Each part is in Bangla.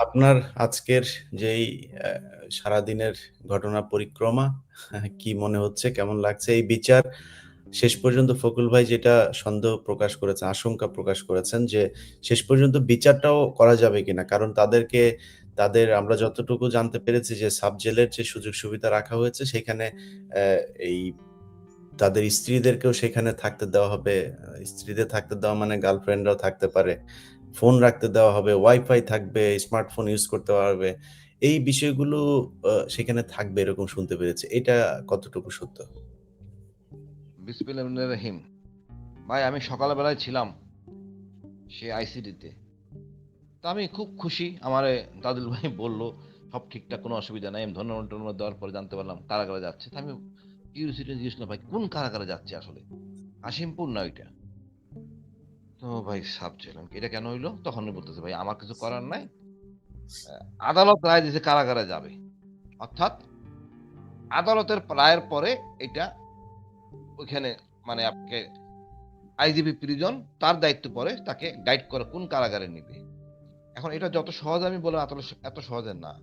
আপনার আজকের যেই সারাদিনের ঘটনা পরিক্রমা কি মনে হচ্ছে? কেমন লাগছে? এই বিচার শেষ পর্যন্ত ফকুল ভাই যেটা সন্দেহ প্রকাশ করেছেন, আশঙ্কা প্রকাশ করেছেন যে শেষ পর্যন্ত বিচারটাও করা যাবে কিনা? কারণ তাদেরকে তাদের আমরা যতটুকু জানতে পেরেছি যে সাব জেলের যে সুযোগ সুবিধা রাখা হয়েছে সেখানে এই তাদের স্ত্রীদেরকেও সেখানে থাকতে দেওয়া হবে। স্ত্রীদের থাকতে দেওয়া মানে গার্লফ্রেন্ডরাও থাকতে পারে। ফোন রাখতে দেওয়া হবে, ওয়াইফাই থাকবে, স্মার্টফোন ইউজ করতে পারবে। এই বিষয়গুলো সেখানে থাকবে এরকম শুনতে পেরেছে এটা কতটুকু সত্য? রহিম। ভাই আমি সকালবেলায় ছিলাম সে আইসিডিতে। তো আমি খুব খুশি। আমার দাদুল ভাই বলল "সব ঠিকঠাক কোনো অসুবিধা নাই।" আমি ধন্যবাদ-টন্যবাদ দেওয়ার পরে জানতে পারলাম কারাগারে যাচ্ছে। তো আমি কিউরিওসিটি জিজ্ঞেস "ভাই কোন কারাগারে যাচ্ছে আসলে?" কাশিমপুর না ওইটা? তো ভাই। আমি কি, "এটা কেন হইল?" তখন বলতেছে, "ভাই আমার কিছু করার নাই। আদালত রায় দিয়েছে কারাগারে যাবে।" অর্থাৎ আদালতের রায়ের পরে এটা ওইখানে মানে আপনাকে আইজিপি প্রিজন তার দায়িত্ব পরে তাকে গাইড করে কোন কারাগারে নিবে। এখন এটা যত সহজ আমি বললাম এত এত সহজে না।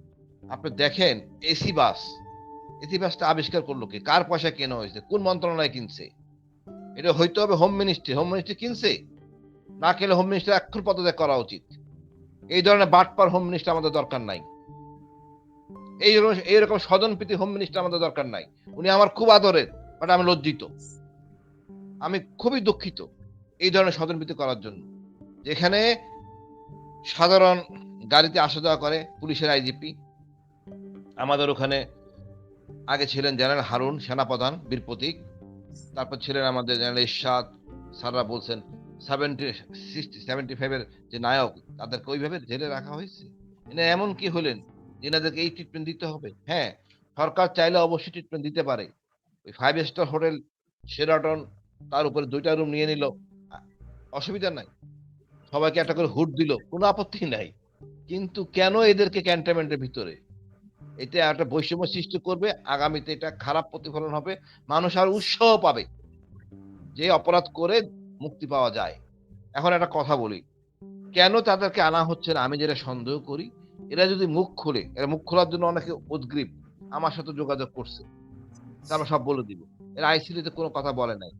আপনি দেখেন এসি বাস, এসি বাসটা আবিষ্কার করল কি কার পয়সা কেনা হয়েছে? কোন মন্ত্রণালয় কিনছে? এটা হইতে হবে হোম মিনিস্ট্রি। হোম মিনিস্ট্রি কিনছে? না কিনলে হোম মিনিস্ট্রি এক্ষুনি পদত্যাগ করা উচিত। এই ধরনের বাটপার হোম মিনিস্টার আমাদের দরকার নাই। এইরকম এইরকম স্বজনপ্রীতি হোম মিনিস্টার আমাদের দরকার নাই। উনি আমার খুব আদরের, বাট আমি লজ্জিত। আমি খুবই দুঃখিত এই ধরনের স্বজনপ্রীতি করার জন্য। যেখানে সাধারণ গাড়িতে আসা যাওয়া করে পুলিশের আইজিপি। আমাদের ওখানে আগে ছিলেন জেনারেল হারুন সেনাপ্রধান বীর প্রতীক। তারপর ছিলেন আমাদের জেনারেল এরশাদ সাররা বলছেন 70 60 75 এর যে নায়ক তাদেরকে ওইভাবে জেলে রাখা হয়েছে। এনা এমন কি হলেন এনাদেরকে এই ট্রিটমেন্ট দিতে হবে? হ্যাঁ, সরকার চাইলে অবশ্যই ট্রিটমেন্ট দিতে পারে। ওই 5 স্টার হোটেল শেরাটন তার উপরে ২ টা রুম নিয়ে নিল। অসুবিধা নাই। সবাইকে একটা করে হুড দিল। কোন আপত্তি নাই। কিন্তু কেন এদেরকে ক্যান্টনমেন্টের ভিতরে? এটা একটা বৈষম্য সৃষ্টি করবে। আগামীতে এটা খারাপ প্রতিফলন হবে। মানুষ আর উৎসাহ পাবে। যে অপরাধ করে মুক্তি পাওয়া যায়। এখন একটা কথা বলি। কেন তাদেরকে আনা হচ্ছে না আমি যেটা সন্দেহ করি, এরা যদি মুখ খোলে, এরা মুখ খোলার জন্য অনেকে উদগ্রীব। আমার সাথে যোগাযোগ করছে। তারপর সব বলে দিব। এরা আইসিডিতে কোনো কথা বলে নাই।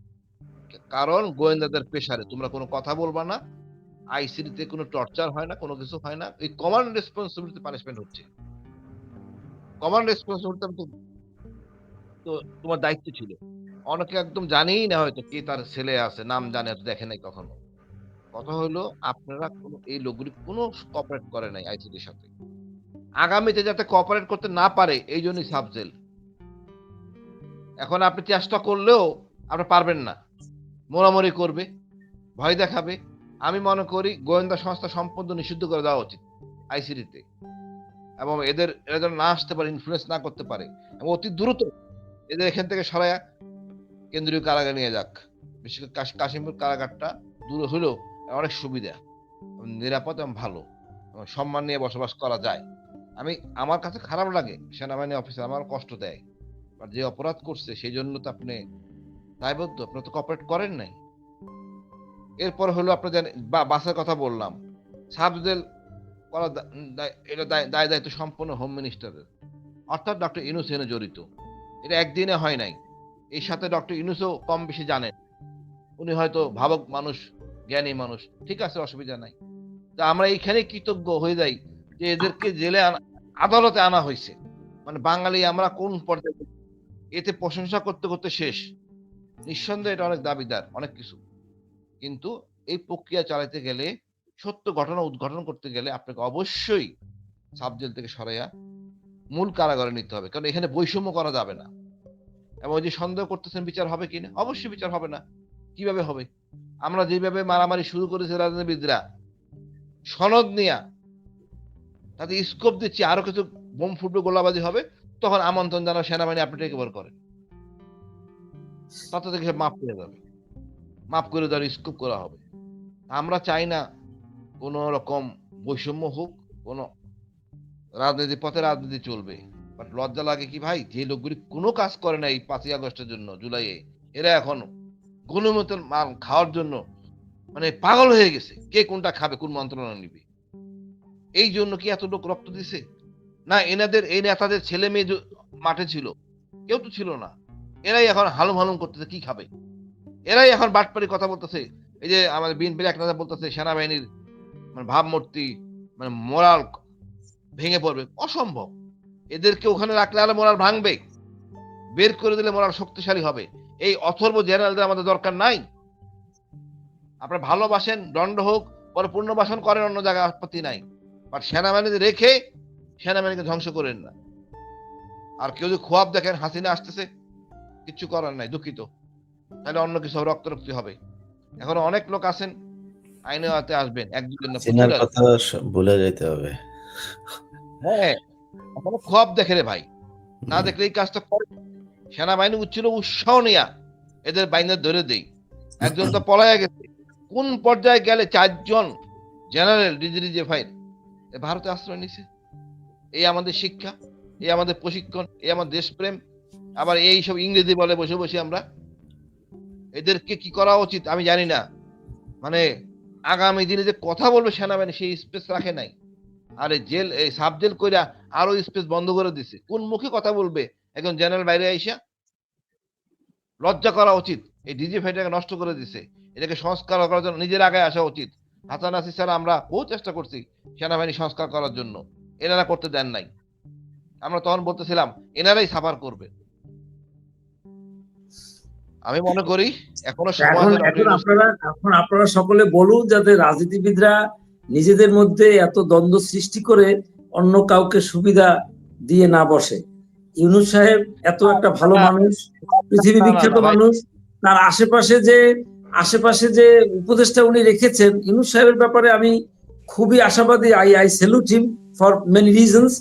কারণ গোয়েন্দাদের প্রেশারে তোমরা কোনো কথা বলবা না। আইসিডিতে কোনো টর্চার হয় না, কোনো কিছু হয় না। এই কমান্ড রেসপন্সিবিলিটি পানিশমেন্ট হচ্ছে। কমান্ড রেসপন্সিবিলিটি তো তোমার দায়িত্ব ছিল। অনেকে একদম জানেই না হয়তো কে তার ছেলে আছে, নাম জানে দেখে নাই কখনো। কথা হইল আপনারা কোন এই লোকগুলি কোন কোঅপারেট করে নাই আইসিডির সাথে। আগামীতে যাতে কোঅপারেট করতে না পারে এইজন্যই সাব জেল। এখন আপনি চেষ্টা করলেও আপনি পারবেন না। মোড়ামুড়ি করবে, ভয় দেখাবে। আমি মনে করি গোয়েন্দা সংস্থা সম্পদ নিষিদ্ধ করে দেওয়া উচিত আইসিডিতে। এবং এদের এরা যেন না আসতে পারে, ইনফ্লুয়েন্স না করতে পারে। এবং অতি দ্রুত এদের এখান থেকে সরাইয়া কেন্দ্রীয় কারাগারে নিয়ে যাক। বিশেষ করে কাশ কাশিমপুর কারাগারটা দূরে হলেও অনেক সুবিধা। নিরাপদ এবং ভালো। সম্মান নিয়ে বসবাস করা যায়। আমি, আমার কাছে খারাপ লাগে, সেনাবাহিনী অফিসার আমার কষ্ট দেয়। যে অপরাধ করছে, সেই জন্য তো আপনি দায়বদ্ধ। আপনি তো কোঅপারেট করেন নাই। এরপর হলো আপনার জানেন বা বাসের কথা বললাম। সাব জেল করা এটা দায় দায় দায়িত্ব সম্পূর্ণ হোম মিনিস্টারের। অর্থাৎ ডক্টর ইউনূস এখানে জড়িত। এটা একদিনে হয় নাই। এর সাথে ডক্টর ইউনূসও কম বেশি জানেন। উনি হয়তো ভাবুক মানুষ, জ্ঞানী মানুষ। ঠিক আছে অসুবিধা নাই। তো আমরা এইখানেই কৃতজ্ঞ হয়ে যাই যে এদেরকে জেলে আদালতে আনা হইছে। মানে বাঙালি আমরা কোন পর্যায়ে এতে প্রশংসা করতে, করতে শেষ। নিঃসন্দেহে এটা অনেক দাবিদার, অনেক কিছু। কিন্তু এই প্রক্রিয়া চালাইতে গেলে সত্য ঘটনা উদ্ঘাটন করতে গেলে আপনাকে অবশ্যই সাব জেল থেকে সরাইয়া মূল কারাগারে নিতে হবে। কারণ এখানে বৈষম্য করা যাবে না। এবং ওই যে সন্দেহ করতেছেন বিচার হবে কিনা? অবশ্যই বিচার হবে না। কীভাবে হবে? আমরা যেভাবে মারামারি শুরু করেছি রাজনীতিবিদরা সনদ নিয়া তাতে স্কোপ দিচ্ছি আরও কিছু বোম ফুটবে, গোলাবাজি হবে। তখন আমন্ত্রণ জানাও সেনাবাহিনী আপনি টেক ওভার করেন। তাতে থেকে মাফ করে যাবে। মাফ করে দেওয়ার স্কোপ করা হবে। আমরা চাই না কোন রকম বৈষম্য হোক, কোন রাজনীতির পথে রাজনীতি চলবে। বাট লজ্জা লাগে কি ভাই? যে লোকগুলি কোনো কাজ করে নাই ৫ই আগস্টের জন্য জুলাইয়ে, এরা এখন গণিমতের মাল খাওয়ার জন্য মানে পাগল হয়ে গেছে। কে কোনটা খাবে, কোন মন্ত্রণালয় নিবে। এই জন্য কি এত লোক রক্ত দিছে? না এনাদের এই নেতাদের ছেলে মেয়ে মাঠে ছিল। কেউ তো ছিল না। এরাই এখন হালুম হালুম করতেছে কি খাবে? এরাই এখন বাটপারি কথা বলতেছে। এই যে আমাদের বিএনপির এক নেতা বলতেছে সেনাবাহিনীর মানে ভাবমূর্তি মানে মোরাল ভেঙে পড়বে। অসম্ভব। এদেরকে ওখানে রাখলে আরও মোরাল ভাঙবে। বের করে দিলে মোরাল শক্তিশালী হবে। এই অথর্ব জেনারেলদের আমাদের দরকার নাই। আপনার ভালোবাসেন দণ্ড হোক পরে পুনর্বাসন করেন অন্য জায়গায় আপত্তি নাই। বাট সেনাবাহিনীতে রেখে সেনাবাহিনীকে ধ্বংস করেন না। আর কেউ যদি খোয়াব দেখেন হাসিনা আসতেছে কিচ্ছু করার নাই দুঃখিত। তাহলে অন্য কিছু হবে, রক্তারক্তি হবে। এখন অনেক লোক আছেন আইনে আসবেন এক দুজন না, চেনার প্রচুর কথা ভুলে যেতে হবে। হ্যাঁ। খোয়াব দেখে রে ভাই। না দেখলে এই কাজটা করে। সেনাবাহিনী উচ্ছিল উৎসাহ নিয়া এদের বাইনে ধরে দেই। একজন তো পলায়া গেছে। কোন পর্যায়ে গেলে চারজন জেনারেল ডিজি ফাইল ভারতে আশ্রয় নিছে। এই আমাদের শিক্ষা এই আমাদের প্রশিক্ষণ এই আমাদের দেশপ্রেম। আবার এই সব ইংরেজি বলে বসে বসে আমরা। এদেরকে কি করা উচিত আমি জানি না। মানে আগামী দিনে যে কথা বলবে সেনাবাহিনী সেই স্পেস রাখে নাই। আরে জেল এই সাব জেল কইরা আরও স্পেস বন্ধ করে দিছে। কোন মুখে কথা বলবে? একজন জেনারেল বাইরে আইসা লজ্জা করা উচিত। এই ডিজি ফাইটাকে নষ্ট করে দিছে। এটাকে সংস্কার করার জন্য নিজের আগে আসা উচিত। হাসান আসি স্যার আমরা বহু চেষ্টা করছি সেনাবাহিনী সংস্কার করার জন্য। এনারা করতে দেন নাই। আমরা তখন বলতেছিলাম এনারাই সাফার করবে। আমি মনে করি এখনও এখন আপনারা সকলে বলুন যাতে রাজনীতিবিদরা নিজেদের মধ্যে এত দ্বন্দ্ব সৃষ্টি করে অন্য কাউকে সুবিধা দিয়ে না বসে। ইউনুস সাহেব এত একটা ভালো মানুষ পৃথিবী বিখ্যাত মানুষ তার আশেপাশে যে আশেপাশে যে উপদেশটা উনি রেখেছেন ইউনুস সাহেবের ব্যাপারে আমি খুবই আশাবাদী। I I salute him for many reasons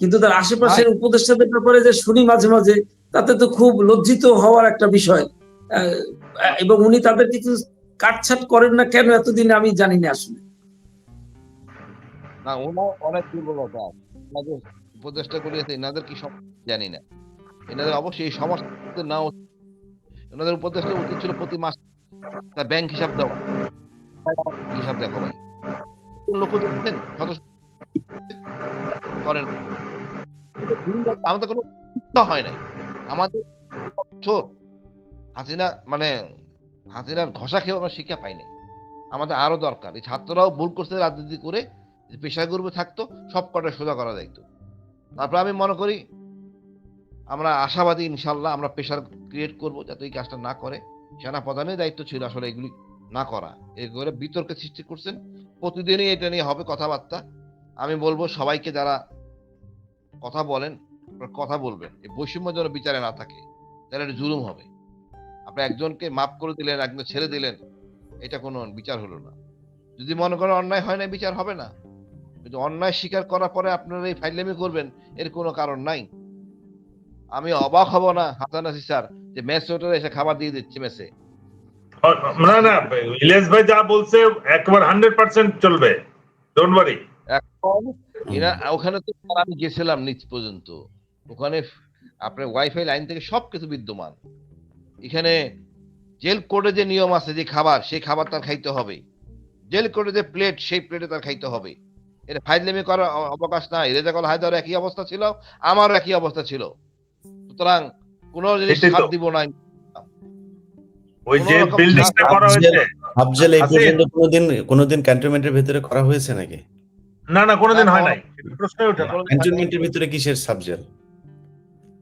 কিন্তু তার আশেপাশের উপদেষ্টাদের ব্যাপারে যে শুনি মাঝে মাঝে তাতে তো খুব লজ্জিত হওয়ার একটা বিষয়। এবং উনি তাদের কিছু কাটছাট করেন না কেন এতদিন আমি জানি না আসলে। না, ওনার অনেক দুর্বলতা আছে। উপদেষ্টা করিয়েছে, এনাদের কি সব জানি না। এনাদের অবশ্যই এই সমস্ত না ওনাদের উপদেষ্টা উচিত ছিল প্রতি মাস তার ব্যাংক হিসাব দেওয়া। হিসাব দেখো ভাই। লোক দেখছেন করেন। আমাদের কোনো হয় নাই। আমাদের হাসিনা মানে হাসিনার ঘষা খেয়ে আমরা শিক্ষা পাইনি আমাদের আরও দরকার। এই ছাত্ররাও ভুল করছে রাজনীতি করে পেশা গ্রুপে থাকতো সব কটা সোজা করা যাইতো। তারপর আমি মনে করি, আমরা আশাবাদী ইনশাল্লাহ আমরা প্রেশার ক্রিয়েট করব যাতে এই কাজটা না করে। সেনা প্রধানের দায়িত্ব ছিল আসলে এগুলি না করা। এ করে বিতর্কের সৃষ্টি করছেন। প্রতিদিনই এটা নিয়ে হবে কথাবার্তা। আমি বলব সবাইকে যারা কথা বলেন কথা বলবেন। এই বৈষম্য যেন বিচারে না থাকে, তাহলে এটা জুলুম হবে। আপনি একজনকে মাফ করে দিলেন, একজন ছেড়ে দিলেন, এটা কোনো বিচার হলো না। যদি মনে করেন অন্যায় হয় না বিচার হবে না। অন্যায় স্বীকার করার পরে আপনারা এই ফাইলামি করবেন এর কোনো কারণ নাই। আমি অবাক হব না হাসান আসি স্যার যে মেস ওটার এসে খাবার দিয়ে দিচ্ছে মেসে। না না ইলিয়াস ভাই যা বলছে একবার হান্ড্রেড পার্সেন্ট চলবে। ডোন্ট ওয়ারি এখন ওখানে তো আমি গেছিলাম নিচ পর্যন্ত। ওখানে আপনার ওয়াইফাই লাইন থেকে সবকিছু বিদ্যমান। এখানে জেল কোডে যে নিয়ম আছে যে খাবার সেই খাবার তার খাইতে হবে। জেল কোডে যে প্লেট সেই প্লেটে তার খাইতে হবে। এটা ফাইজলেমি করার অবকাশ নাই। রেজাকল হায়দার একই অবস্থা ছিল আমারও একই অবস্থা ছিল। সুতরাং কোনো জিনিস ছাড় দিব না ওই যে বিল্ডিংটা করা হয়েছে। আফজল এই পর্যন্ত কোনোদিন কোনোদিন ক্যান্টনমেন্টের ভিতরে করা হয়েছে নাকি? না না কোনোদিন হয় নাই। প্রশ্নই ওঠে না। ক্যান্টনমেন্টের ভিতরে কিসের সাবজেক্ট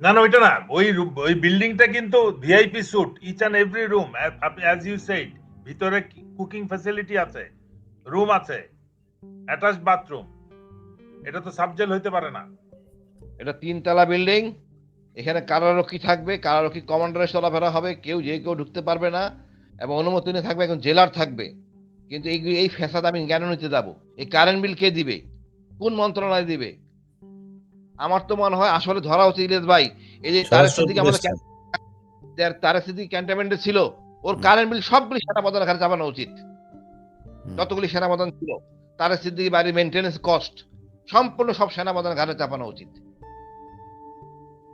না না ওইটা না। ওই ওই বিল্ডিংটা কিন্তু VIP suite each and every room as you said ভিতরে কুকিং ফ্যাসিলিটি আছে রুম আছে। Attach bathroom. এটা তো সাবজেল হইতে পারে না। এটা তিনতলা বিল্ডিং এখানে কারারক্ষী থাকবে কারারক্ষী কমান্ডারের চলাফেরা হবে কেউ যে কেউ ঢুকতে পারবে না এবং অনুমতি নিয়ে থাকবে একজন জেলার থাকবে। কিন্তু এই এই ফ্যাসাদ আমি কেন নিতে যাব? এই কারেন্ট বিল কে দিবে? কোন মন্ত্রণালয় দিবে? আমার তো মনে হয় আসলে ধরা উচিত ইলিয়াস ভাই এই যে তার স্থিতি আমাদের ক্যান- তার স্থিতি ক্যান্টনমেন্টে ছিল ওর কারেন্ট বিল সবগুলি সেনা প্রধানের ঘাড়ে চাপানো উচিত। যতগুলি সেনাপ্রধান ছিল। তার স্থিতি বাড়ি মেনটেন্স কস্ট সম্পূর্ণ সব সেনা প্রধান ঘাড়ে চাপানো উচিত।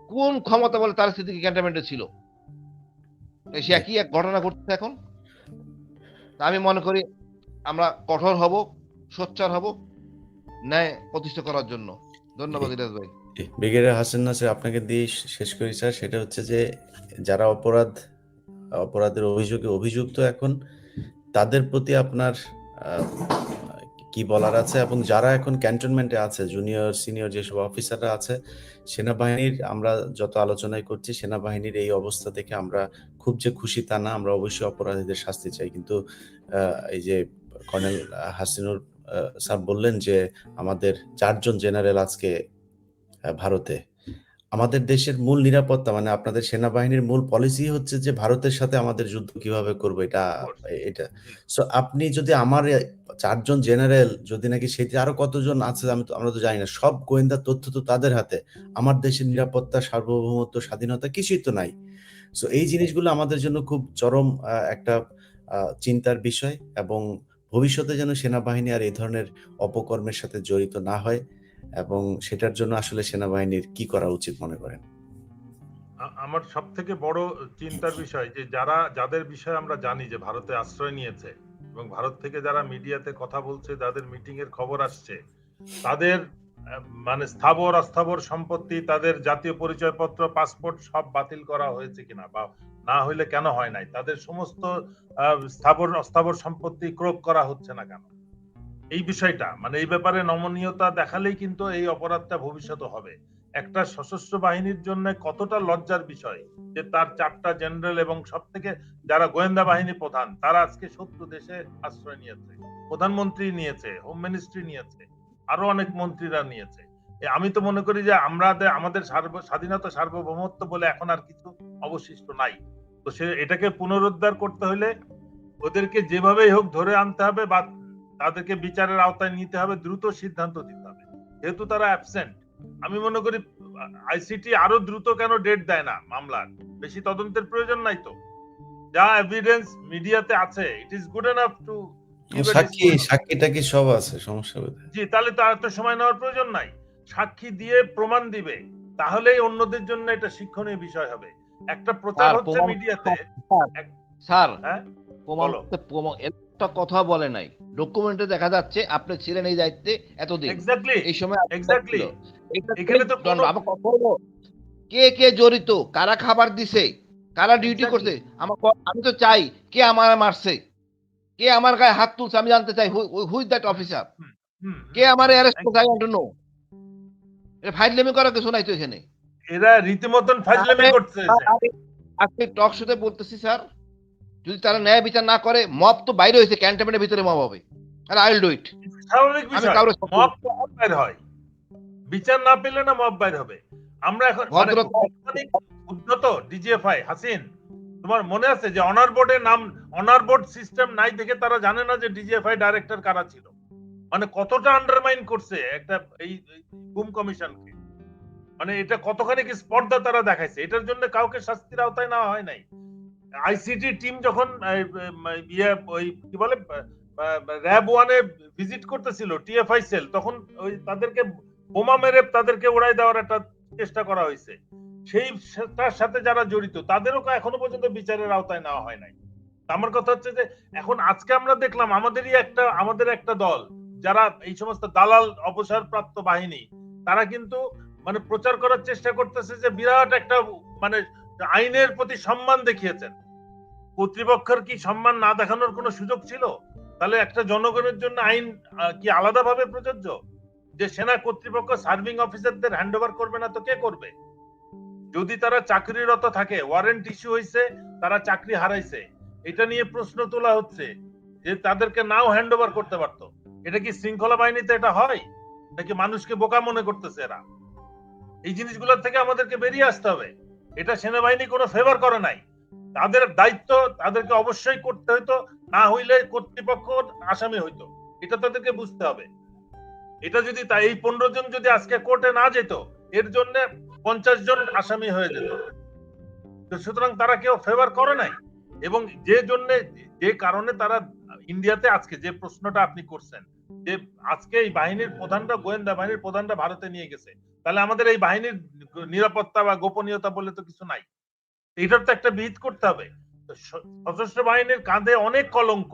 কোন ক্ষমতা বলে তার স্থিতি ক্যান্টনমেন্টে ছিল? সে একই এক ঘটনা ঘটছে এখন। আমি মনে করি আমরা কঠোর হব, সোচ্চার হব, ন্যায় প্রতিষ্ঠা করার জন্য। ধন্যবাদ ইরাজ ভাই। ব্রিগেডিয়ার হাসান নাসির, আপনাকে দিয়ে শেষ করি, স্যার। সেটা হচ্ছে যে, যারা অপরাধ, অপরাধের অভিযোগে অভিযুক্ত এখন, তাদের প্রতি আপনার কি বলার আছে এবং যারা এখন ক্যান্টনমেন্টে আছে জুনিয়র সিনিয়র যেসব অফিসাররা আছে, সেনাবাহিনীর আমরা যত আলোচনাই করছি, সেনাবাহিনীর এই অবস্থা থেকে আমরা খুব যে খুশি তা না, আমরা অবশ্যই অপরাধীদের শাস্তি চাই। কিন্তু এই যে কর্নেল হাসিনুর স্যার বললেন যে আমাদের চারজন জেনারেল আজকে ভারতে। আমাদের দেশের মূল নিরাপত্তা মানে আপনাদের সেনাবাহিনীর মূল পলিসি হচ্ছে যে ভারতের সাথে আমাদের যুদ্ধ কীভাবে করব এটা এটা। সো আপনি যদি আমার চারজন জেনারেল যদি নাকি সেটি আরও কতজন আছে আমি তো আমরা তো জানি না সব গোয়েন্দা তথ্য তো তাদের হাতে। আমার দেশের নিরাপত্তা সার্বভৌমত্ব স্বাধীনতা কিছুই তো নাই। সো এই জিনিসগুলো আমাদের জন্য খুব চরম একটা চিন্তার বিষয় এবং ভবিষ্যতে যেন সেনাবাহিনী আর এই ধরনের অপকর্মের সাথে জড়িত না হয়। এবং সেটার জন্য আসলে সেনাবাহিনীর কি করা উচিত মনে করেন? আমার সব থেকে বড় চিন্তার বিষয় যে যারা, যাদের বিষয়ে আমরা জানি যে ভারতে আশ্রয় নিয়েছে এবং ভারত থেকে যারা মিডিয়াতে কথা বলছে, যাদের মিটিং এর খবর আসছে, তাদের মানে স্থাবর, অস্থাবর সম্পত্তি, তাদের জাতীয় পরিচয়পত্র, পাসপোর্ট সব বাতিল করা হয়েছে কিনা বা না হইলে কেন হয় নাই? তাদের সমস্ত স্থাবর, অস্থাবর সম্পত্তি ক্রোক করা হচ্ছে না কেন? এই বিষয়টা মানে এই ব্যাপারে নমনীয়তা দেখালেই কিন্তু এই অপরাধটা ভবিষ্যতে হবে। একটা সশস্ত্র বাহিনীর জন্য কতটা লজ্জার বিষয় যে তার চারটা জেনারেল এবং সব থেকে যারা গোয়েন্দা বাহিনী প্রধান, তারা আজকে শত্রু দেশে আশ্রয় নিয়েছে, প্রধানমন্ত্রী নিয়েছে হোম মিনিস্ট্রি নিয়েছে, আরও অনেক মন্ত্রীরা নিয়েছে। আমি তো মনে করি যে আমরা আমাদের সার্ব- স্বাধীনতা সার্বভৌমত্ব বলে এখন আর কিছু অবশিষ্ট নাই। তো সে, এটাকে পুনরুদ্ধার করতে হলে ওদেরকে যেভাবেই হোক ধরে আনতে হবে বা তাদেরকে বিচারের আওতায় নিতে হবে দ্রুত সিদ্ধান্ত দিতে হবে। যেহেতু তারা অ্যাবসেন্ট আমি মনে করি আইসিটি আরও দ্রুত কেন ডেট দেয় না মামলার? বেশি তদন্তের প্রয়োজন নাই তো। যা এভিডেন্স মিডিয়াতে আছে it is good enough to সাক্ষী সাক্ষী টাকি সব আছে? সমস্যা জি তাহলে তো আর তো সময় নেওয়ার প্রয়োজন নাই। সাক্ষী দিয়ে প্রমাণ দিবে তাহলেই অন্যদের জন্য এটা শিক্ষণীয় বিষয় হবে। একটা প্রচার হচ্ছে মিডিয়াতে। স্যার হ্যাঁ? প্রমাণ প্রমাণ একটা কথা বলে নাই। ডকুমেন্টে দেখা যাচ্ছে আপনি ছিলেন এই দায়িত্বে এতদিন। এক্স্যাক্টলি এই সময়। এটা এখানে তো। কোনো- কে কে জড়িত? কারা খাবার দিছে? কারা ডিউটি করছে? আমার আমি তো চাই কে আমার মারছে। কে আমার গায়ে হাত তুলছে আমি জানতে চাই। হুই দ্যাট অফিসার কে আমার অ্যারেস্ট করছে? আই ওয়ান্ট টু নো এটা ফাইজলামি করার কিছু নাই তো এখানে। এরা রীতিমতন তাহলে- করছে আজকে টক শোতে বলতেছি স্যার যদি তারা ন্যায় বিচার না করে মব তো বাইরে হয়েছে ক্যান্টনমেন্টের ভিতরে মব হবে। আর আই উইল ডু ইট স্বাভাবিক বিষয় মব বাইর হয়। বিচার না পেলে না মব বাইর হবে। আমরা এখন মানে উদ্ধত ডিজিএফআই হাসিন তোমার মনে আছে যে অনার বোর্ডের নাম অনার বোর্ড সিস্টেম নাই দেখে তারা জানে না যে ডিজিএফআই ডাইরেক্টর কারা ছিল? মানে কতটা আন্ডারমাইন করছে একটা এই গুম কমিশনকে? মানে এটা কতখানি কি স্পর্ধা তারা দেখাইছে? এটার জন্য কাউকে শাস্তির আওতায় নেওয়া হয় নাই। আইসিটি টিম যখন ইয়ে ওই কি বলে র্যাব ওয়ানে ভিজিট করতেছিল, টিএফআই সেল, তখন ওই তাদেরকে বোমা মেরে তাদেরকে উড়াই দেওয়ার একটা চেষ্টা করা হয়েছে। সেই তার সাথে যারা জড়িত, তাদেরও এখনও পর্যন্ত বিচারের আওতায় নেওয়া হয় নাই। আমার কথা হচ্ছে যে, এখন আজকে আমরা দেখলাম আমাদেরই একটা, আমাদের একটা দল, যারা এই সমস্ত দালাল অবসরপ্রাপ্ত বাহিনী, তারা কিন্তু মানে প্রচার করার চেষ্টা করতেছে যে বিরাট একটা মানে আইনের প্রতি সম্মান দেখিয়েছেন। কর্তৃপক্ষের কি সম্মান না দেখানোর কোনো সুযোগ ছিল? তাহলে একটা জনগণের জন্য আইন কি আলাদাভাবে প্রযোজ্য? যে সেনা কর্তৃপক্ষ সার্ভিং অফিসারদের হ্যান্ড করবে না তো কে করবে? যদি তারা চাকরিরত থাকে ওয়ারেন্ট ইস্যু হয়েছে তারা চাকরি হারাইছে, এটা নিয়ে প্রশ্ন তোলা হচ্ছে যে তাদেরকে নাও হ্যান্ডওভার করতে পারতো। এটা কি শৃঙ্খলা বাহিনীতে এটা হয়? নাকি মানুষকে বোকা মনে করতেছে এরা? এই জিনিসগুলোর থেকে আমাদেরকে বেরিয়ে আসতে হবে। এটা সেনাবাহিনী কোনো ফেভার করে নাই। তাদের দায়িত্ব তাদেরকে অবশ্যই করতে হইতো, না হইলে কর্তৃপক্ষ আসামি হইতো। এটা তাদেরকে বুঝতে হবে। এটা যদি তাই এই পনেরো জন যদি আজকে কোর্টে না যেত, এর জন্য পঞ্চাশ জন আসামি হয়ে যেত। সুতরাং তারা কেউ ফেভার করে নাই। এবং যে জন্য, যে কারণে তারা ইন্ডিয়াতে আজকে যে প্রশ্নটা আপনি করছেন, যে আজকে এই বাহিনীর প্রধানরা, গোয়েন্দা বাহিনীর প্রধানরা ভারতে নিয়ে গেছে, তাহলে আমাদের এই বাহিনীর নিরাপত্তা বা গোপনীয়তা বলে তো কিছু নাই। এটার তো একটা বিহিত করতে হবে। সশস্ত্র বাহিনীর কাঁধে অনেক কলঙ্ক।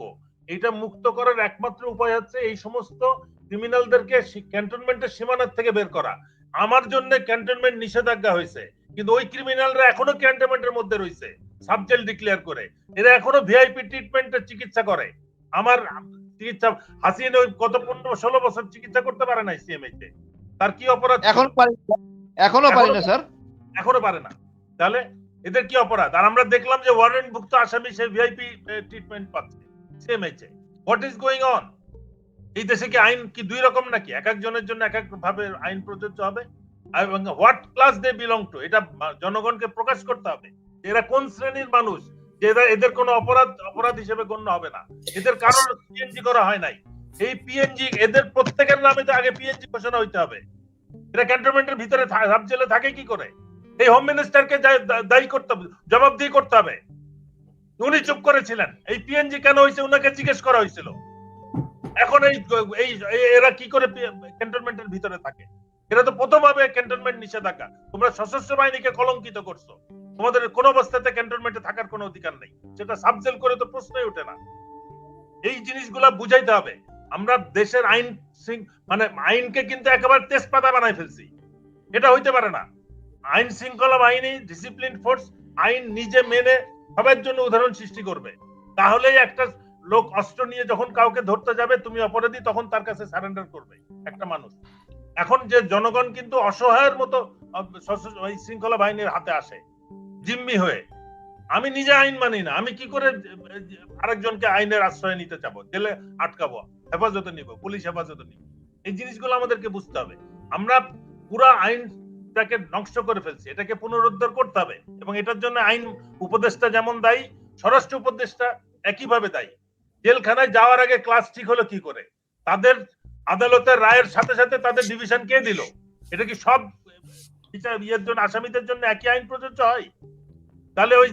এটা মুক্ত করার একমাত্র উপায় হচ্ছে এই সমস্ত ক্রিমিনালদেরকে ক্যান্টনমেন্টের সীমানার থেকে বের করা। আমার জন্য ক্যান্টনমেন্ট নিষেধাজ্ঞা হয়েছে। কিন্তু ওই ক্রিমিনালরা এখনও ক্যান্টনমেন্টের মধ্যে রয়েছে সাবজেল ডিক্লেয়ার করে। এরা এখনও ভিআইপি ট্রিটমেন্টের চিকিৎসা করে। আমার চিকিৎসা হাসিনা ওই গত পনেরো ষোলো বছর চিকিৎসা করতে পারে নাই সিএমএইচ তার কি অপরাধ এখন পারি না। এখনও পারি না স্যার। এখনও পারে না। তাহলে এদের কি অপরাধ? আর আমরা দেখলাম যে ওয়ারেন্ট ভুক্ত আসামি সে ভিআইপি ট্রিটমেন্ট পাচ্ছে। সেম হয়েছে হোয়াট ইজ গোয়িং অন এই দেশে কি আইন কি দুই রকম নাকি? এক একজনের জন্য এক এক ভাবে আইন প্রযোজ্য হবে? What class they belong to এটা জনগণকে প্রকাশ করতে হবে। এরা কোন শ্রেণির মানুষ? যে এদের কোনো অপরাধ অপরাধ হিসেবে গণ্য হবে না। এদের কারোর পিএনজি করা হয় নাই। এই পিএনজি এদের প্রত্যেকের নামে তো আগে পিএনজি ঘোষণা হইতে হবে। এরা ক্যান্টনমেন্টের ভিতরে সাব জেলে থাকে কি করে? এই হোম মিনিস্টারকে দায়ী করতে হবে, জবাবদিহি করতে হবে। উনি চুপ করেছিলেন। এই পিএনজি কেন হয়েছে উনাকে জিজ্ঞেস করা হয়েছিল এখন এই এই এরা কি করে ক্যান্টনমেন্টের ভিতরে থাকে? এরা তো প্রথম হবে ক্যান্টনমেন্ট নিষেধাজ্ঞা। তোমরা সশস্ত্র বাহিনীকে কলঙ্কিত করছ। তোমাদের কোন অবস্থাতে ক্যান্টনমেন্টে থাকার কোনো অধিকার নেই। সেটা সাবজেল করে তো প্রশ্নই ওঠে না। এই জিনিসগুলা বুঝাইতে হবে। আমরা দেশের আইন মানে আইনকে কিন্তু একেবারে তেজপাতা বানাই ফেলছি। এটা হইতে পারে না। আইন শৃঙ্খলা বাহিনী ডিসিপ্লিন ফোর্স আইন নিজে মেনে সবার জন্য উদাহরণ সৃষ্টি করবে। তাহলেই একটা লোক অস্ত্র নিয়ে যখন কাউকে ধরতে যাবে, তুমি অপরাধী, তখন তার কাছে সারেন্ডার করবে একটা মানুষ। এখন যে জনগণ কিন্তু অসহায়ের মতো শৃঙ্খলা বাহিনীর হাতে আসে, জিম্মি হয়ে। আমি নিজে আইন মানি না, আমি কি করে, আরেকজনকে আইনের আশ্রয় নিতে চাবো? জেলে আটকাবো, হেফাজতে নিব, পুলিশ হেফাজতে নিব? এই জিনিসগুলো আমাদেরকে বুঝতে হবে। আমরা পুরা আইনটাকে নষ্ট করে ফেলছি, এটাকে পুনরুদ্ধার করতে হবে। এবং এটার জন্য আইন উপদেষ্টা যেমন দায়ী, স্বরাষ্ট্র উপদেষ্টা একইভাবে দায়ী। জেলখানায় যাওয়ার আগে ক্লাস ঠিক হলো কি করে? তাদের আদালতের রায়ের সাথে সাথে তাদের ডিভিশন কে দিল? এটা কি সব বিচার ইয়ের জন্য, আসামিদের জন্য একই আইন প্রযোজ্য হয়? তাহলে ওই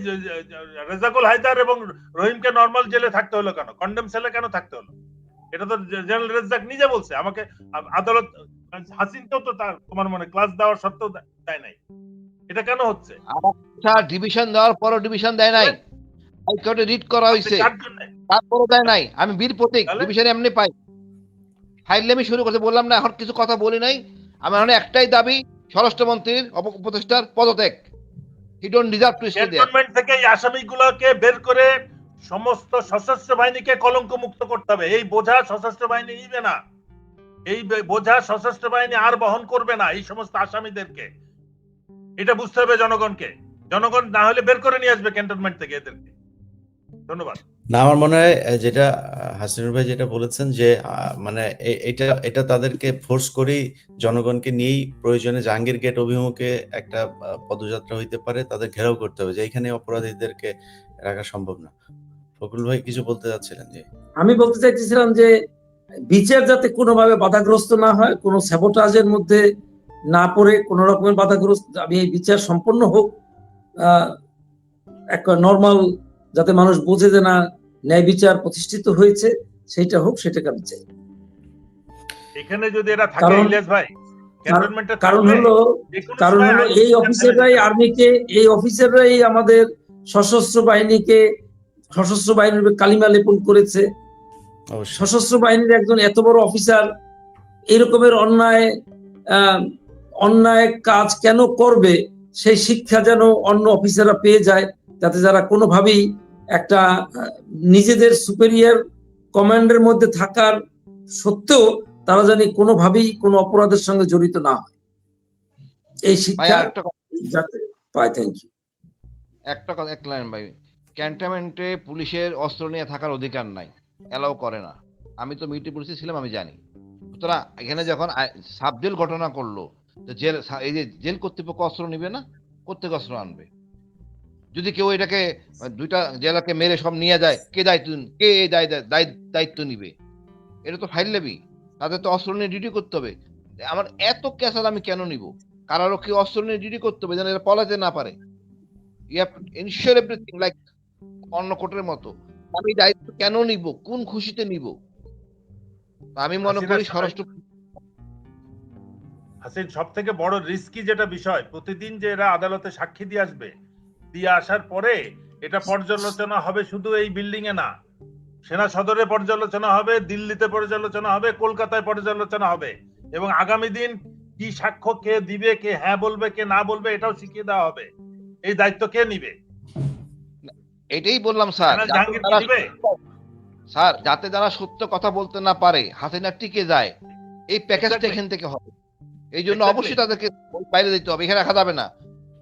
রেজাকুল হায়দার এবং রহিমকে নর্মাল জেলে থাকতে হলো কেন? কন্ডেম সেলে কেন থাকতে হলো? এটা তো জেনারেল রেজাক নিজে বলছে, আমাকে আদালত হাসিনকেও তো তার তোমার মনে ক্লাস দেওয়ার সত্ত্বেও দেয় নাই। এটা কেন হচ্ছে? স্যার ডিভিশন দেওয়ার পরও ডিভিশন দেয় নাই। হাইকোর্টে রিট করা হয়েছে তারপরও দেয় নাই। আমি বীর প্রতীক ডিভিশন এমনি পাই। শুরু করতে বললাম না এখন কিছু কথা বলি নাই। আমার এখন একটাই দাবি স্বরাষ্ট্রমন্ত্রীর উপদেষ্টার পদত্যাগ। He don't deserve to stay there থেকে এই আসামিগুলোকে বের করে সমস্ত সশস্ত্র বাহিনীকে কলঙ্ক মুক্ত করতে হবে। এই বোঝা সশস্ত্র বাহিনী নিবে না। এই বোঝা সশস্ত্র বাহিনী আর বহন করবে না এই সমস্ত আসামিদেরকে। এটা বুঝতে হবে জনগণকে। জনগণ না হলে বের করে নিয়ে আসবে ক্যান্টনমেন্ট থেকে এদেরকে। ধন্যবাদ। না আমার মনে হয় যেটা হাসিনুর ভাই যেটা বলেছেন যে মানে এটা এটা তাদেরকে ফোর্স করেই জনগণকে নিয়েই প্রয়োজনে জাহাঙ্গীর গেট অভিমুখে একটা পদযাত্রা হইতে পারে তাদের ঘেরাও করতে হবে যে এখানে অপরাধীদেরকে রাখা সম্ভব না। ফকরুল ভাই কিছু বলতে চাচ্ছিলেন? যে আমি বলতে চাইতেছিলাম যে বিচার যাতে কোনোভাবে বাধাগ্রস্ত না হয় কোনো স্যাবোটাজের মধ্যে না পড়ে কোনো রকমের বাধাগ্রস্ত আমি এই বিচার সম্পন্ন হোক আহ, একটা নর্মাল যাতে মানুষ বোঝে যে না ন্যায় বিচার প্রতিষ্ঠিত হয়েছে সেটা হোক সেটাকে আমি চাই। এখানে যদি এরা থাকে কারণ- ইলিয়াস ভাই কারণ থাকলে হলো কারণ হলো এই অফিসাররাই আর্মিকে এই অফিসাররাই আমাদের সশস্ত্র বাহিনীকে সশস্ত্র বাহিনীর কালিমা লেপন করেছে। সশস্ত্র বাহিনীর একজন এত বড় অফিসার এরকমের অন্যায় অন্যায় কাজ কেন করবে? সেই শিক্ষা যেন অন্য অফিসাররা পেয়ে যায় যাতে যারা কোনোভাবেই একটা নিজেদের সুপেরিয়ার কমান্ডের মধ্যে থাকার সত্ত্বেও তারা জানি কোনোভাবেই কোনো অপরাধের সঙ্গে জড়িত না হয়। এই শিক্ষা যাতে পায় থ্যাংক ইউ একটা কথা এক লাইন ভাই। ক্যান্টনমেন্টে পুলিশের অস্ত্র নিয়ে থাকার অধিকার নাই। অ্যালাউ করে না। আমি তো মিলিটারি পুলিশে ছিলাম, আমি জানি। সুতরাং এখানে যখন সাবজেল ঘটনা করল জেল এই যে জেল কর্তৃপক্ষ অস্ত্র নিবে না প্রত্যেক অস্ত্র আনবে। যদি কেউ এটাকে, দুইটা জেলাকে মেরে সব নিয়ে যায়, কে দায়িত্ব, কে এই দায়- দায়- দায়িত্ব নিবে? এটা তো ফাইল লেবি। তাদের তো অস্ত্র নিয়ে ডিউটি করতে হবে। আমার এত ক্যাসাল আমি কেন নিব? কারারক্ষী অস্ত্র নিয়ে ডিউটি করতে হবে, যেন এরা পলাতে না পারে। You have ensure everything like অন্য কোর্টের মতো। আমি দায়িত্ব কেন নিব? কোন খুশিতে নিব? আমি মনে করি স্বরাষ্ট্র হাসিন সব থেকে বড় রিস্কি যেটা বিষয় প্রতিদিন যে এরা আদালতে সাক্ষী দিয়ে আসবে দিয়ে আসার পরে এটা পর্যালোচনা হবে শুধু এই বিল্ডিং এ না। সেনা সদরে পর্যালোচনা হবে দিল্লিতে পর্যালোচনা হবে কলকাতায় পর্যালোচনা হবে। এবং আগামী দিন কি সাক্ষ্য কে দিবে কে হ্যাঁ বলবে কে না বলবে এটাও শিখিয়ে দেওয়া হবে। এই দায়িত্ব কে নিবে? এটাই বললাম স্যার? স্যার যাতে যারা সত্য কথা বলতে না পারে হাসিনা টিকে যায় এই প্যাকেজটা এখান থেকে হবে। এই জন্য অবশ্যই তাদেরকে বাইরে দিতে হবে এখানে রাখা যাবে না।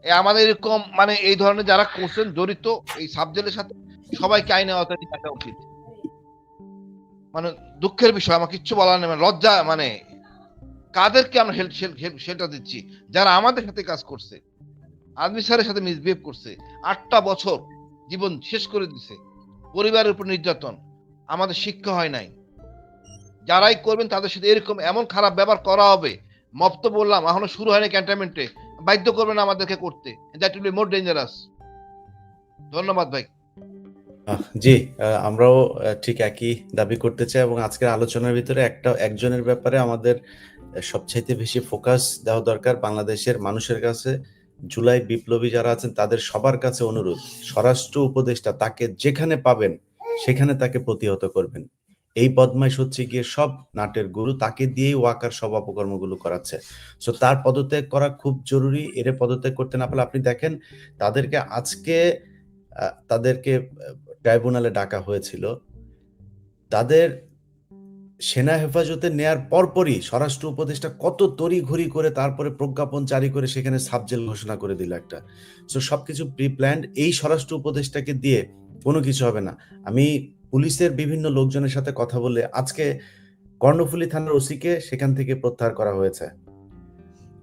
আমাদের এরকম মানে এই ধরনের যারা কোশ্চেন জড়িত এই সাবজেক্টের সাথে সবাইকে আইনে নিয়ে আসা উচিত। মানে দুঃখের বিষয় আমার কিচ্ছু বলার নেই মানে লজ্জা মানে কাদেরকে আমরা সেটা দিচ্ছি? যারা আমাদের সাথে কাজ করছে আদমি স্যারের সাথে মিসবিহেভ করছে আটটা বছর জীবন শেষ করে দিছে। পরিবারের উপর নির্যাতন। আমাদের শিক্ষা হয় নাই। যারাই করবেন তাদের সাথে এরকম এমন খারাপ ব্যবহার করা হবে। মপ তো বললাম, এখনও শুরু হয়নি ক্যান্টনমেন্টে বাধ্য করবেন আমাদেরকে করতে। That will be more dangerous ধন্যবাদ ভাই। জি আমরাও ঠিক একই দাবি করতে চাই এবং আজকের আলোচনার ভিতরে একটা, একজনের ব্যাপারে আমাদের সবচাইতে বেশি ফোকাস দেওয়া দরকার বাংলাদেশের মানুষের কাছে। জুলাই বিপ্লবী যারা আছেন, তাদের সবার কাছে অনুরোধ, স্বরাষ্ট্র উপদেষ্টা তাকে যেখানে পাবেন, সেখানে তাকে প্রতিহত করবেন। এই বদমাইশ হচ্ছে গিয়ে সব নাটের গুরু, তাকে দিয়েই ওয়াকার সব অপকর্মগুলো করাচ্ছে। সো তার পদত্যাগ করা খুব জরুরি, এর পদত্যাগ করতে না পারলে আপনি দেখেন, তাদেরকে আজকে তাদেরকে ট্রাইব্যুনালে ডাকা হয়েছিল। তাদের সেনা হেফাজতে নেয়ার পরপরই স্বরাষ্ট্র উপদেষ্টা কত তড়িঘড়ি করে তারপরে প্রজ্ঞাপন জারি করে সেখানে সাবজেল ঘোষণা করে দিল একটা। সো সবকিছু প্রি প্ল্যান্ড এই স্বরাষ্ট্র উপদেষ্টাকে দিয়ে কোনো কিছু হবে না। আমি পুলিশের বিভিন্ন লোকজনের সাথে কথা বলে আজকে কর্ণফুলী থানার ওসিকে সেখান থেকে প্রত্যাহার করা হয়েছে।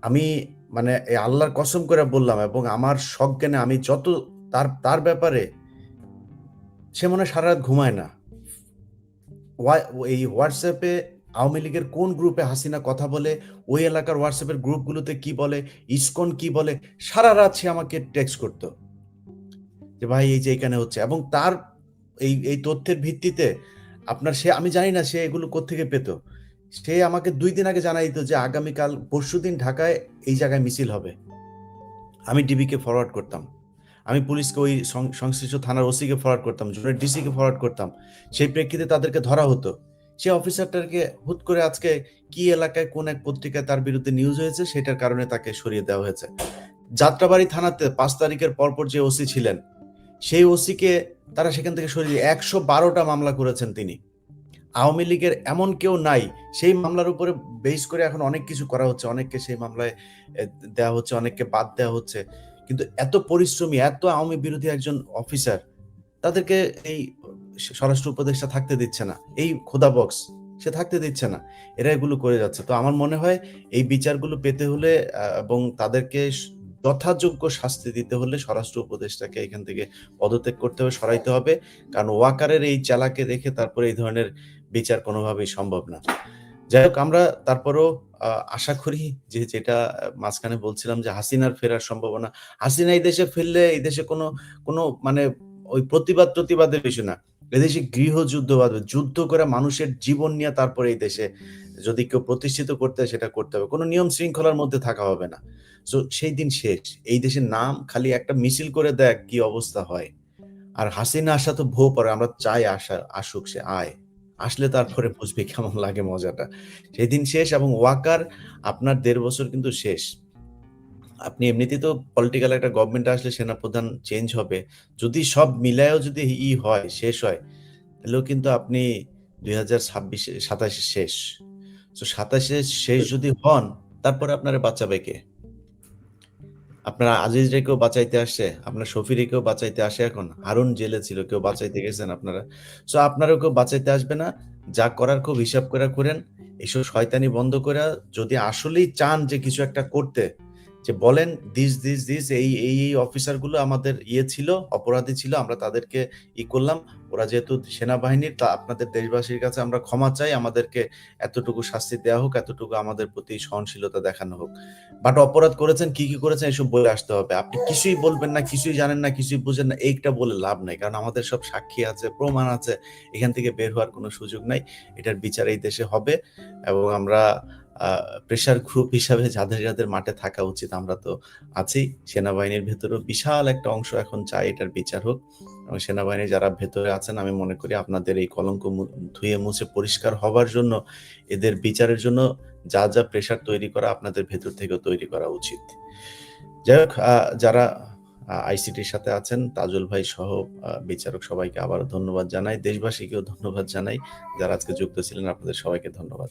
আমি মানে এই আল্লাহর কসম করে বললাম এবং আমার সজ্ঞানে আমি যত তার তার ব্যাপারে সে মনে সারা রাত ঘুমায় না। এই হোয়াটসঅ্যাপে আওয়ামী লীগের কোন গ্রুপে হাসিনা কথা বলে? ওই এলাকার হোয়াটসঅ্যাপের গ্রুপগুলোতে কি বলে? ইসকন কি বলে? সারা রাত সে আমাকে টেক্সট করতো। যে ভাই, এই যে এখানে হচ্ছে। এবং তার এই এই তথ্যের ভিত্তিতে আপনার সে, আমি জানি না সে এগুলো কোত্থেকে পেত। সে আমাকে দুই দিন আগে জানাই দিত যে আগামীকাল পরশু দিন ঢাকায় এই জায়গায় মিছিল হবে। আমি ডিবিকে ফরওয়ার্ড করতাম। আমি পুলিশকে ওই সংশ্লিষ্ট থানার ওসিকে ফরওয়ার্ড করতাম, জুনের ডিসিকে ফরওয়ার্ড করতাম। সেই প্রেক্ষিতে তাদেরকে ধরা হতো। সে অফিসারটাকে হুট করে আজকে কি এলাকায় কোন এক পত্রিকায় তার বিরুদ্ধে নিউজ হয়েছে সেটার কারণে তাকে সরিয়ে দেওয়া হয়েছে। যাত্রাবাড়ি থানাতে পাঁচ তারিখের পরপর যে ওসি ছিলেন, সেই ওসিকে তারা সেখান থেকে সরিয়ে একশো বারোটা মামলা করেছেন তিনি। আওয়ামী লীগের এমন কেউ নাই, সেই মামলার উপরে বেস করে এখন অনেক কিছু করা হচ্ছে। অনেককে সেই মামলায় দেওয়া হচ্ছে, অনেককে বাদ দেওয়া হচ্ছে। কিন্তু এত পরিশ্রমী, এত আওয়ামী বিরোধী একজন অফিসার তাদেরকে এই স্বরাষ্ট্র উপদেষ্টা থাকতে দিচ্ছে না। এই খোদা বক্স সে থাকতে দিচ্ছে না। এরা এগুলো করে যাচ্ছে। তো আমার মনে হয় এই বিচারগুলো পেতে হলে এবং তাদেরকে যথাযোগ্য শাস্তি দিতে হলে স্বরাষ্ট্র উপদেষ্টাকে এখান থেকে পদত্যাগ করতে হবে, সরাইতে হবে। কারণ ওয়াকারের এই চালাকে দেখে তারপরে এই ধরনের বিচার কোনোভাবেই সম্ভব না। যাই হোক আমরা তারপরও আশা করি যে যেটা মাঝখানে বলছিলাম যে হাসিনার ফেরার সম্ভাবনা। হাসিনা এই দেশে ফেললে এই দেশে কোনো কোনো মানে ওই প্রতিবাদ প্রতিবাদের বিষয় না। এদেশে গৃহযুদ্ধ বাঁধবে যুদ্ধ করে মানুষের জীবন নিয়ে তারপরে এই দেশে যদি কেউ প্রতিষ্ঠিত করতে সেটা করতে হবে। কোনো নিয়ম শৃঙ্খলার মধ্যে থাকা হবে না। তো সেই দিন শেষ। এই দেশের নাম খালি একটা মিছিল করে দেখ কি অবস্থা হয়। আর হাসিনা আসা তো ভো পরে আমরা চাই আসা আসুক সে আয়। আসলে তারপরে বুঝবে কেমন লাগে মজাটা। সেদিন শেষ এবং ওয়াকার আপনার দেড় বছর কিন্তু শেষ। আপনি এমনিতেই তো পলিটিক্যাল একটা গভর্নমেন্ট আসলে সেনাপ্রধান চেঞ্জ হবে। যদি সব মিলায়ও যদি ই হয়, শেষ হয়, তাহলেও কিন্তু আপনি দুই হাজার ছাব্বিশে, সাতাশে শেষ। তো সাতাশে শেষ যদি হন, তারপরে আপনার বাচ্চা কে? আপনারা আজিজ রেকেও বাঁচাইতে আসছে আপনার শফিরে কেউ বাঁচাইতে আসে এখন। হারুন জেলে ছিল কেউ বাঁচাইতে গেছেন আপনারা। সো আপনারাও কেউ বাঁচাইতে আসবে না। যা করার খুব হিসাব করে করেন। এইসব শয়তানি বন্ধ করে যদি আসলেই চান যে কিছু একটা করতে যে বলেন, দিস দিস দিস, এই এই এই অফিসারগুলো আমাদের ইয়ে ছিল, অপরাধী ছিল, আমরা তাদেরকে ই করলাম। ওরা যেহেতু সেনাবাহিনীর, তা আপনাদের দেশবাসীর কাছে আমরা ক্ষমা চাই, আমাদেরকে এতটুকু শাস্তি দেওয়া হোক, এতটুকু আমাদের প্রতি সহনশীলতা দেখানো হোক। বাট অপরাধ করেছেন, কি কি করেছেন, এসব বলে আসতে হবে। আপনি কিছুই বলবেন না, কিছুই জানেন না, কিছুই বুঝেন না, এইটা বলে লাভ নাই। কারণ আমাদের সব সাক্ষী আছে, প্রমাণ আছে, এখান থেকে বের হওয়ার কোনো সুযোগ নাই। এটার বিচার এই দেশে হবে এবং আমরা প্রেশার গ্রুপ হিসাবে যাদের যাদের মাঠে থাকা উচিত, আমরা তো আছি। সেনাবাহিনীর ভেতরেও বিশাল একটা অংশ এখন চাই এটার বিচার হোক। এবং সেনাবাহিনী যারা ভেতরে আছেন, আমি মনে করি আপনাদের এই কলঙ্ক ধুয়ে মুছে পরিষ্কার হবার জন্য, এদের বিচারের জন্য যা যা প্রেশার তৈরি করা আপনাদের ভেতর থেকেও তৈরি করা উচিত। যাই হোক যারা আইসিটির সাথে আছেন, তাজুল ভাই সহ বিচারক সবাইকে আবারও ধন্যবাদ জানাই। দেশবাসীকেও ধন্যবাদ জানাই। যারা আজকে যুক্ত ছিলেন, আপনাদের সবাইকে ধন্যবাদ।